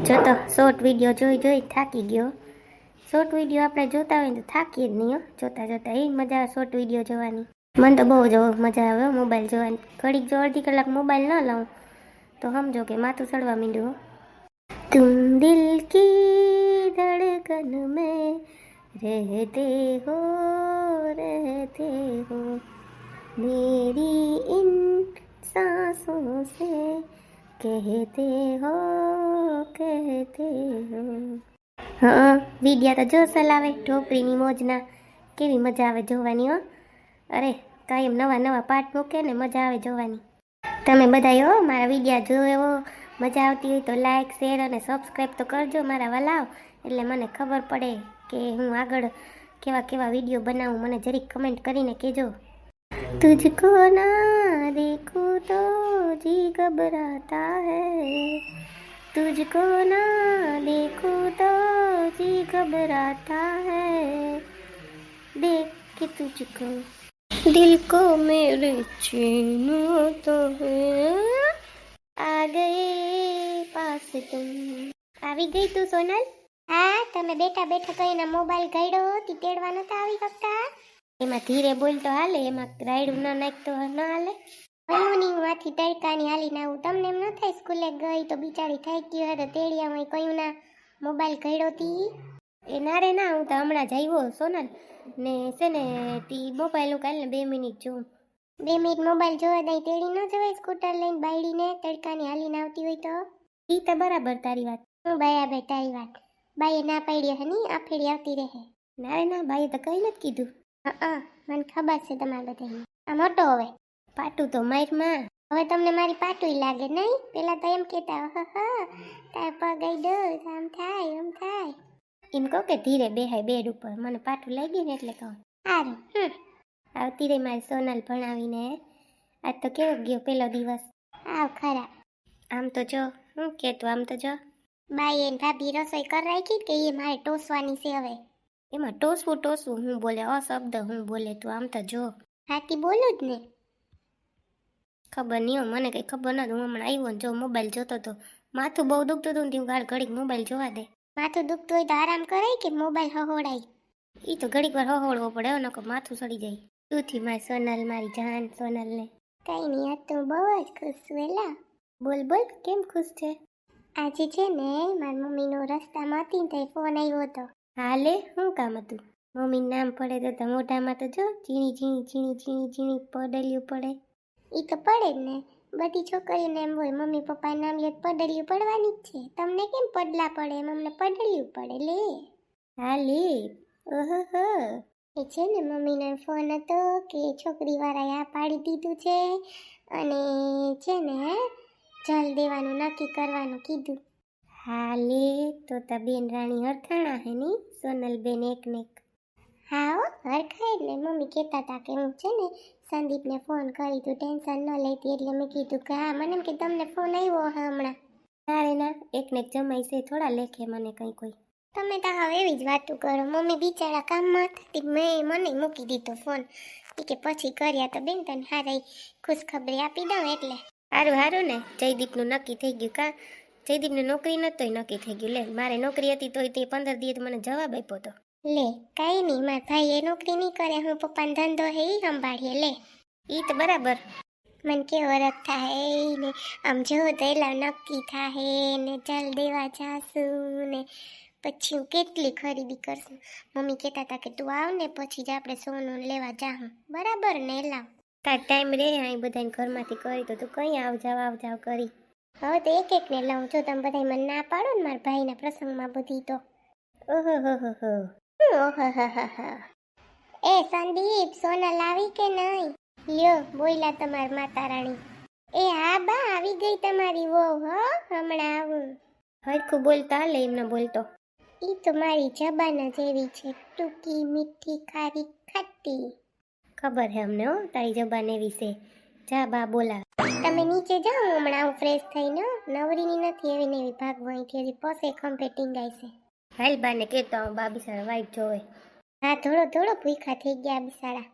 जो तो short video जो जो थाकी गो शोर्ट विडियो अपने जोता तो थाकी नहीं हो जोता जोता ही मज़ा शोर्ट विडियो जो मन तो बहुत मज़ा आए मोबाइल जो घड़ी जो अर्धी कलाक मोबाइल न लाऊ तो समझो कि माथू चढ़वा मीडू तुम दिल की धड़कन में रहते हो रहते हो मेरी इन सांसों से કહેતે હો કહેતે હો. હા વિડિયા તો જો સલાવે ઢોકળીની મોજના. કેવી મજા આવે જોવાની હો. અરે, કાયમ નવા નવા પાર્ટ મૂકે ને મજા આવે જોવાની. તમે બધાય હો, મારા વિડિયા જોયો મજા આવતી હોય તો લાઇક શેર અને સબસ્ક્રાઈબ તો કરજો મારા વલાવ એટલે મને ખબર પડે કે હું આગળ કેવા કેવા વીડિયો બનાવું, મને જરીક કમેન્ટ કરીને કહેજો. તુજકો ના દેખું તો जी घबराता है। तुझको ना देखो तो जी घबराता है। देख के तुझको दिल को मेरे चैन तो है। આ ગઈ પાસ તું આવી ગઈ તું સોનલ? હા તમે બેઠા બેઠા તો એના મોબાઈલ ગયડો તી તેડવા નતા આવી શકતા? એમાં ધીરે બોલતો હાલે એમાં રાયડું ન નાખતો ન હાલે. કયું નહીં હું આથી તડકાની હાલીને આવું. તમને એમ ન થાય સ્કૂલે ગઈ તો બિચારી થઈ ગઈ હોય તો તેડિયામાં કયું ના મોબાઈલ ઘડ્યો તી. એ ના રે ના, હું તો હમણાં જ આવ્યો સોનલ. ને છે ને તી મોબાઈલ હું કાલે બે મિનિટ જોઉં. બે મિનિટ મોબાઈલ જોવા દઈ તેડી ન જવાય સ્કૂટર લઈને બાયડીને તડકાની હાલીને આવતી હોય તો? ઈ તો બરાબર તારી વાત. હું બરાબર તારી વાત. બાઈએ ના પાડી હે ની, આ ફેરી આવતી રહે. ના રે ના, બાઈએ તો કઈ નથી કીધું. હા મને ખબર છે તમારે બધાને આ મોટો હવે. પાટું તો મારમાં હવે તમને મારી પાટું લાગે નહીં? પેલા તો એમ કહેતા હ હા પગ આઈ આમ થાય આમ થાય. એમ કહો કે ધીરે બેહાય બેડ ઉપર. મને પાટું લાગી ને એટલે કહું સારું આવતી રહી મારી સોનલ ભણાવીને. આજ તો કેવો ગયો પેલો દિવસ. આવ ખરા. આમ તો જો, હું કહેતું આમ તો જો. બાઈ એને ભાભી રસોઈ કર રાખી કે એ મારે ટોસવાની છે હવે? એમાં ટોસવું ટોસવું, હું બોલે અશબ્દ, હું બોલે તું આમ તો જો. હાથી બોલું જ ને. ખબર નહીં મને કંઈ ખબર નથી હું હમણાં આવ્યો ને જો મોબાઈલ જોતો હતો માથું બહુ દુખતું હતું ને તે ગાળ ઘડીક મોબાઈલ જોવા દે. માથું દુખતું હોય તો આરામ કરાય કે મોબાઈલ હહોડાય એ તો ઘડીક વાર હહોડવો પડે ન નકર માથું સડી જાય. તું થી મારી સોનલ, મારી જાન સોનલ ને કઈ નહીં, આજ તો બહુ જ ખુશ વેલા બોલ બોલ, કેમ ખુશ છે? આજે છે ને મારી મમ્મીનો રસ્તામાં હતી ને ફોન આવ્યો હતો. હાલે? શું કામ હતું? મમ્મી નામ પડે તો મોઢામાં તો જો, ઝીણી ઝીણી ઝીણી ઝીણી ઝીણી, પડેલું પડે. ઈ તો પડે જ ને. બધી છોકરીઓને એમ હોય, મમ્મી પપ્પા નામ લે પડેલું પડવાની જ છે. તમને કેમ પડલા પડે? એમ અમને પડેલું પડે, લે. હા, લે. ઓહો એ છે ને, મમ્મીનો ફોન હતો કે છોકરીવાળાએ આ પાડી દીધું છે અને છે ને જલ દેવાનું, નક્કી કરવાનું કીધું. હા, લે, તો તા બેન રાણી હરખાણા હે ની? સોનલ બેન એક ને એક હા હો હરખાય એટલે મમ્મી કહેતા હતા કે હું છે ને સંદીપને ફોન કરી તું ટેન્શન ન લેતી એટલે મેં કીધું કે હા, મને એમ કે તમને ફોન આવ્યો હા હમણાં. ના ના, એકને એક જમાઈ છે, થોડા લેખે મને કંઈ કોઈ. તમે તો હવે એવી જ વાતું કરો. મમ્મી બિચારા કામમાં હતી, મેં મને મૂકી દીધો ફોન એ કે પછી કર્યા તો બેન તને હારાઈ ખુશખબરી આપી દઉં એટલે. સારું સારું ને. જયદીપનું નક્કી થઈ ગયું કા? જયદીપને નોકરી નહોતો નક્કી થઈ ગયું. લે, મારે નોકરી હતી તોય તે પંદર દિવસ મને જવાબ આપ્યો તો. લે, કાંઈ નહીં મારા ભાઈ એ નોકરી નહીં કરે, હું પપ્પાનો ધંધો હે ઈ સંભાળીએ, લે. ઈ તો બરાબર. મને કેવો રખ થાય ને, આમ જો તેલા નક્કી થાય ને જલ દેવા જાશું ને. પછી હું કેટલી ખરીદી કરશું? મમ્મી કહેતા હતા કે તું આવ ને, પછી જ આપણે સોનું લેવા જાહું. બરાબર ને લાવ તાર ટાઈમ રે અહીં બધાને ઘરમાંથી કરી તો તું કંઈ આવ જાવ આવ જાવ કરી. હવે તો એક એક ને લઉં જો તમે બધા મને ના પાડો ને મારા ભાઈના પ્રસંગમાં બધી તો. ઓહો હો હો. એ સંદીપ સોના લાવી કે નહીં? લ્યો બોયલા તમાર માતા રાણી. એ હા બા આવી ગઈ તમારી વહુ હો હમણાં આવું. હરખું બોલતા હાલે એમને બોલતો. ઈ તો મારી જબાન જેવી છે ટૂંકી મીઠી ખારી ખાટી. ખબર હે અમને હો તારી જબાન એવી છે. જા બા બોલા તમે નીચે જાઓ હમણાં હું ફ્રેશ થઈને નવરીની નથી એવી ને એવી ભાગવા અહીંથી હજી પસે ખંભે ટીંગાય છે. હાલ કહેતો હું બા વાઈટ જોવે. હા, થોડો થોડો ભૂખા થઈ ગયા બિસાડા.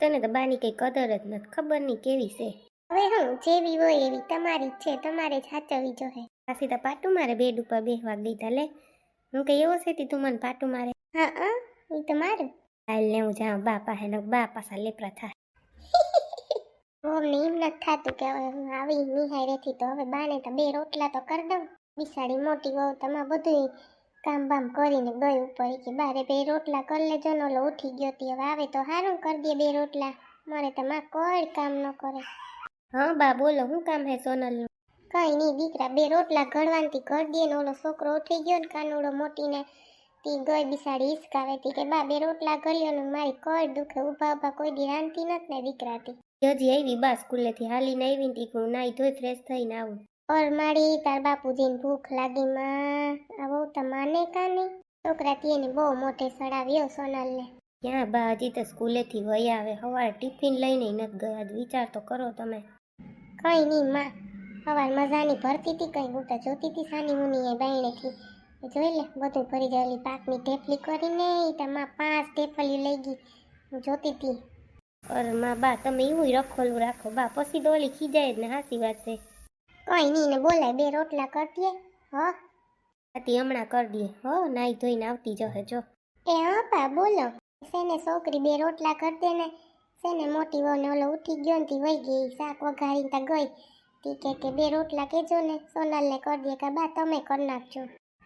તને તો બાની કઈ કદર જ નથી, ખબર નહીં કેવી છે. હવે હું જેવી હોય એવી, તમારી છે, તમારે જ સાચવવી જોઈએ તો પાટું મારે બેડ ઉપર બેસવા દીધા, લે. હું કે એવો છે તું મને પાટું મારે? હા હા એ તો મારું. હાલ ને હું જાઉં, બા પાસે ને બા પાછા લેપરા થાય. ઓમને એમ નથી થતું કે હવે હું આવી નિહાળેથી તો હવે બાને તો બે રોટલા તો કરી દઉં. બિસાડી મોટી વહુ, તમારે બધું કામ બામ કરીને ગઈ ઉપર કે બારે બે રોટલા કરી લેજો ને ઓલો ઉઠી ગયો તી હવે આવે તો સારું કરી દે બે રોટલા. મારે તો માં કોઈ કામ ન કરે. હા, બા, બોલો શું કામ હે સોનલનું? કઈ નહીં દીકરા, બે રોટલા ઘડવાનથી ઘડ દે ને ઓલો છોકરો ઉઠી ગયો ને કાનુડો મોટીને. તી ગઈ બિસાડી હિસકાવે તી કે, બા, બે રોટલા ઘડ્યો ને મારી કોઈ દુખે, ઊભા ઊભા કોઈ દી રાંધતી નથી ને દીકરાથી. હજી આવી, બા, સ્કૂલેથી હાલીને આવી ને તીકું નાઈ ધોઈ ફ્રેશ થઈને આવું. ઓર મારી તાર બાપુજીને ભૂખ લાગી માં આવો તમાને માને કાને છોકરા તેને બહુ મોટે સડાવ્યો સોનલને ક્યાં બા હજી તો સ્કૂલેથી વહી આવે સવારે ટિફિન લઈને નથી ગયા વિચાર તો કરો તમે કઈ નહીં માં સવાર મજાની ભરતી હતી કઈ હું તો જોતી હતી સાની મુની એ બાયણેથી જોઈ લે બધું ભરી ગયેલી પાકની ઢેફલી કરીને તમા પાંચ ઢેફલી લઈ ગઈ હું જોતી હતી અરે માં બા તમે એવું રખોલું રાખો બા પછી દોલી ખીજાય જ ને હાસી વાત છે। કઈ નહીં ને બોલાય બે રોટલા કરતીએ હો. આતી હમણાં કરી દઈએ હો નાઈ ધોઈને આવતી જશે જો. એ હા પા બોલો. સેને છોકરી બે રોટલા કરી દે ને સેને મોટી વહુ ને ઓલો ઉઠી ગયો ને તી વહી ગઈ શાક વઘારીને તા ગઈ. તી કે કે બે રોટલા કેજો ને સોનલને કરી દે કે બા તમે કરી નાખજો.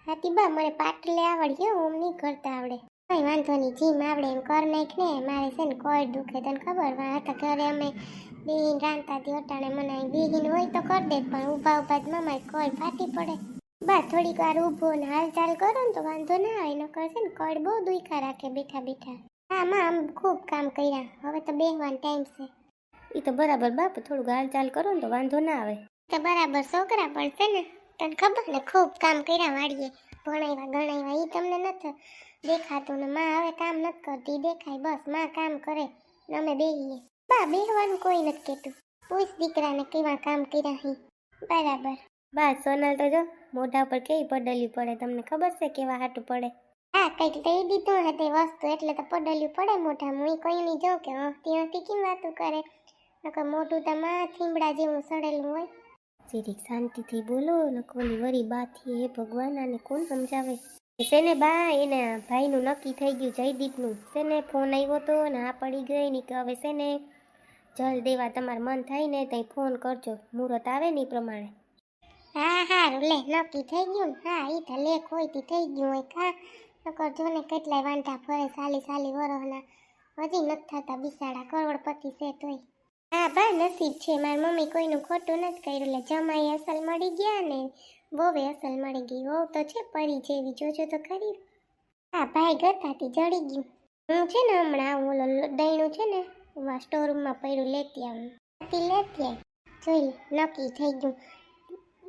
હાથી બા મને પાટલે આવડ્યો હું નહીં કરતા આવડે. કઈ વાંધો નહીં જીમ આવડે એમ કર નાખ ને. મારે છે ને કોઈ દુખે તને ખબર હતા ઘરે અમે બેહીન રાંધતા હતી અટાણે. મને બેહીન હોય તો કરી દે, પણ ઊભા ઊભા જ મામાય કોઈ ફાટી પડે. બસ થોડીક વાર ઊભો ને હાલચાલ કરો ને તો વાંધો ના આવે. નકર છે ને કડ બહુ દુખા રાખે બેઠા બેઠા. હા, માં, આમ ખૂબ કામ કર્યા. હવે તો બેહવાનો ટાઈમ છે. એ તો બરાબર બાપ થોડું હાલચાલ કરો ને તો વાંધો ના આવે. તો બરાબર છોકરા પણ છે ને, તને ખબર ને, ખૂબ કામ કર્યા વાળીએ. ભણાવ્યા ગણાવ્યા એ તમને નથી દેખાતું ને માં હવે કામ નથી કરતી, દેખાય બસ, માં કામ કરે ને અમે બેહીએ. બા, બેહવાનું કોઈ નથી કહેતું. પૂછ દીકરાને કેવા કામ કર્યા હી. બરાબર. બા, સોનલ તો જો, મોઢા પર કેવી પડેલી પડે, તમને ખબર છે કેવા હાટું પડે? હા, કંઈક લઈ દીધું હતી વસ્તુ, એટલે તો પડલ્યું પડે મોઢામાં, હું કોઈ નહીં જોઉં કે હસતી હસતી કેમ વાતું કરે? નકર મોઢું તો માં થીમડા જેવું સડેલું હોય. જીરીક શાંતિથી બોલો કોઈ વરી બાથી હે ભગવાન, આને કોણ સમજાવે? શેને બા એના ભાઈનું નક્કી થઈ ગયું જયદીપનું. શેને ફોન આવ્યો તો ને આ પડી ગઈ ને કે હવે શેને જલ દેવા તમારું મન થાય ને તઈ ફોન કરજો. મુહૂર્ત આવે ને એ પ્રમાણે. હા હા લે નક્કી થઈ ગયું ને? હા એ તો લેખ હોય તે થઈ ગયું હોય કા? નકર જો ને કેટલાય વાંધા ફરે સાલી સાલી વરોહના. હજી નથી થતા બિસાડા કરોડપતિ છે તોય. હા બા નસીબ છે. મારી મમ્મી કોઈનું ખોટું નથી કર્યું. એટલે જમાઈ અસલ મળી ગયા ને બોવે અસલ મળી ગઈ. વહુ તો છે પરી જેવી. જોજો તો ખરી. હા ભાઈ ગતાથી જડી ગયું. હું છે ને હમણાં ઓલો દહીણું છે ને સ્ટોર રૂમમાં પડ્યું લેતી આવું. લેતી લેતી જોઈ નક્કી થઈ ગયું.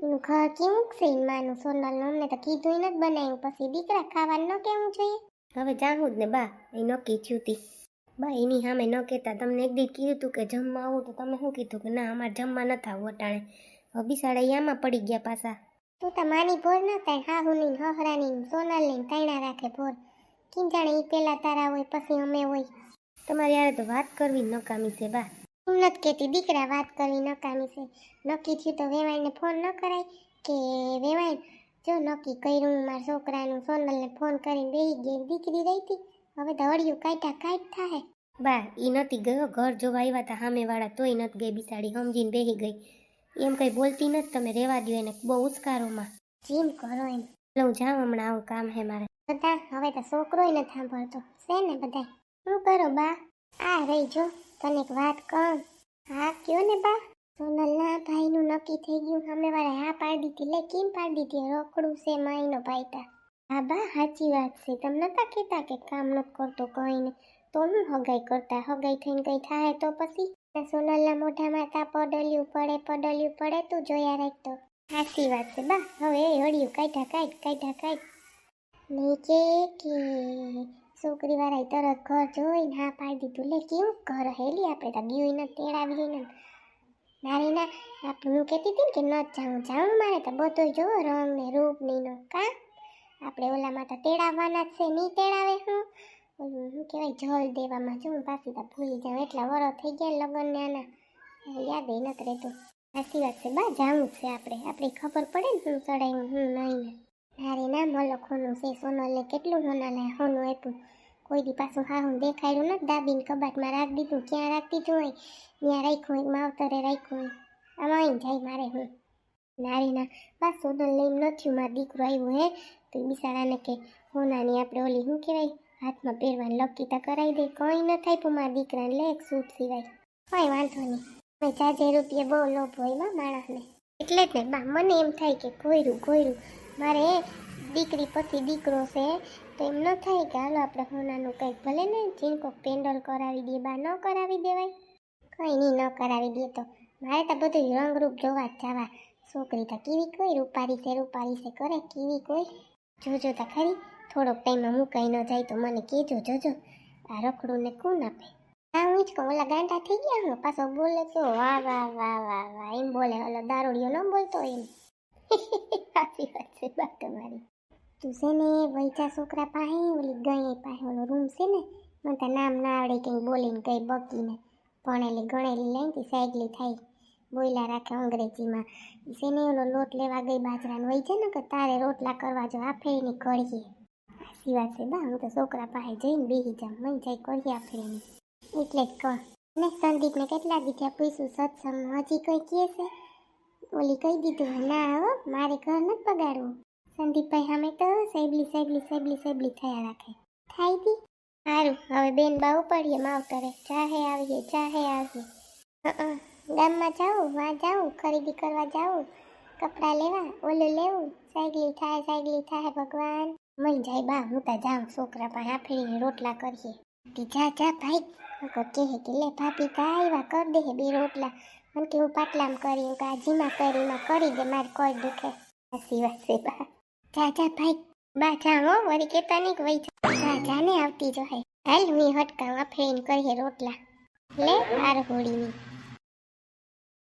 એનું ઘર કેવું છે માનું. સોનલનું અમને તો કીધું નથી બનાવ્યું. પછી દીકરા ખાવાનું ન કેવું જોઈએ? હવે જાણું જ ને બા, એ નક્કી થયું હતી બા, એની સામે ન કહેતા તમને એક દી કીધું તું કે જમવા આવું, તો તમે શું કીધું કે ના, અમારે જમવા નથી આવું અટાણે હવે ઈ પડી ગયા પાછા. તું માની ભોર ન થાય હાહુની હહરાની ને સોનલની ને તાયણા રાખે ભોર. કેમ જાણે એ પેલા તારા હોય, પછી અમે હોય. તમારે યારે તો વાત કરવી નકામી છે, બા. હું નથી કહેતી, દીકરા વાત કરવી નકામી છે. નક્કી થયું તો વેવાઈને ફોન ન કરાય કે વેવાઈ જો નક્કી કર્યું મારા છોકરાનું, સોનલને ફોન કરીને બેહી ગઈ, દીકરી રહી હવે હળિયું કાઢ્યા કાઢ થાય બા એ નથી ગયો, ઘર જોવા આવ્યા હતા સામેવાળા, તોય નથી ગઈ બિસાડી સમજીને બેહી ગઈ. એમ કઈ બોલતી નથી તમે રેવા દો એને બહુ ઉસ્કારોમાં. જીમ કરો એમ. હું જાઉં હમણાં આવું કામ હે મારે. બધા હવે તો છોકરો નથી સાંભળતો. છે ને બધા? શું કરો બા? આ રહી જો. તને એક વાત કહું. હા કયો ને બા? સોનલના ભાઈનું નક્કી થઈ ગયું. અમે વાળા હા પાડી દીધી. લે કેમ પાડી દીધી? રોકડું છે માઈનો ભાઈ તા હા બા સાચી વાત છે. તમે નતા કહેતા કે કામ નથી કરતો કઈ ને તો હું હગાઈ કરતા? હગાઈ થઈને કઈ થાય તો પછી? ને સોનલના મોઢામાં તા પડલ્યું પડે પડલ્યું પડે, તું જોયા રાખતો સાચી વાત છે, બા. હવે એ હળિયું, કાઢ્યા, કાઢ કાઢ્યા, કાઢ. નીચે કે છોકરી વાળા તરત ઘર જોઈને હા પાડી દીધું. લે, કેવું ઘર હેલી આપણે તો ગયું ને તેડાવી ને મારે ના, આપણે હું કહેતી હતી ને કે ન જાઉં જાઉં મારે તો બધું જોવો રંગ ને રૂપ નો કા? આપણે ઓલામાં તો તેડાવવાના જ છે, નહીં તેડાવે હું? શું કહેવાય જલ દેવામાં જો હું પાછી તો ભૂલી જાઉં. એટલા વરો થઈ ગયા લગ્ન આના. યાદ નથી રહેતું. સાચી વાત છે, બા જાવું છે આપણે. આપણી ખબર પડે ને શું ચડાવ્યું હું નહીં મારે ના મલક હોનું છે સોનલને કેટલું સોનલે સોનું આપ્યું. કોઈ દી પાછું હા હું દેખાડ્યું નથી દાબીને કબાટમાં રાખી દીધું. ક્યાં રાખતી દીધું હોય? ત્યાં રાખ્યું હોય, માવતરે રાખ્યું હોય. આમાં આવીને જાય મારે હું. નારી ના. બસ સોનલ લઈને નથી મારો દીકરો આવ્યો હે. તો બિસાડાને કે હોનાની આપણે ઓલી શું કહેવાય? હાથમાં પહેરવાની લકી તો કરાવી દે, કંઈ ન થાય પણ મારા દીકરાને લે એક સૂટ સિવાય. કંઈ વાંધો નહીં. મેં ચારજે રૂપિયા બહુ લોભ હોયમાં માણસને. એટલે જ ને, બા, મને એમ થાય કે કોયરું કોયરું મારે દીકરી પછી દીકરો છે, તો એમ ન થાય કે હાલો આપણે હોનાનું કંઈક ભલે ને ચીનકો પેન્ડલ કરાવી દઈએ બા, ન કરાવી દેવાય. કંઈ નહીં, ન કરાવી દે તો. મારે તો બધું રંગરૂપ જોવા જ જવા. છોકરી તો કેવી કોઈ રૂપારી છે રૂપારી છે, કરે કેવી કોઈ. જોજો તો ખરી. થોડોક ટાઈમમાં મુકાઈ ન જાય તો મને કહેજો, જોજો. આ રખડું ને કોણ આપે? હા, હું જ કહું, ઓલા ગાંડા થઈ ગયા હું, પાછો બોલે તો, વાહ વાહ વાહ વાહ વાહ. એમ બોલે, ઓલો દારૂડિયો ન બોલતો એમ. સાચી વાત છે, બા તમારી. તું છે ને વૈચા છોકરા પાસે, ઓલી ગઈ પાસે, ઓલો રૂમ છે ને, મને તો નામ ના આવડે કંઈ બોલીને કંઈ બકીને. ભણેલી, ગણેલી લઈને તી સાયકલી થાય. બોયલા રાખે અંગ્રેજીમાં. છે ઓલો લોટ લેવા ગઈ બાજરાનો હોય છે ને કે તારે રોટલા કરવા જો આ ફેરીની કળીએ સાચી વાત છે બા હું તો છોકરા પાસે જઈને બેસી જાઉં મને જાય કળીએ આ ફેરીની એટલે જ કહો ને સંદીપને કેટલા દીધા પૂછ્યું સત્સંગમાં હજી કોઈ કહે છે ઓલી કહી દીધું ના હો મારે ઘર નથી પગાડવું સંદીપભાઈ સામે તો સાહેબલી સાહેબલી સાહેબલી સાહેબલી થયા રાખે થાય તી સારું હવે બેન બા ઉપાડીએ માવતરે ચાહે આવીએ ચાહે આવીએ હં ગામમાં જાઉં વાં જાઉં ખરીદી કરવા જાઉં કપડાં લેવા ઓલું લેવું સાયકલી થાય સાયકલી થાય ભગવાન મઈ જાય બા, હું તા જાઉં, છોકરા પાસે આફરીને રોટલા કરીએ. કે જા જા ભાઈ. કહે કે લે ભાભી તા આવ્યા કર દે બે રોટલા. મને કે હું પાટલામાં કરી કે આ જીમા કરીમાં કરી દે, મારે કોઈ દુખે. હસી વાસે બા. જા જા ભાઈ. બા, જા હો, વળી કેતા નહીં કે વઈ જા. જા ને આવતી જો હે હાલ હું હટકાવ આફરીને કરીએ રોટલા. લે આર હોળીની.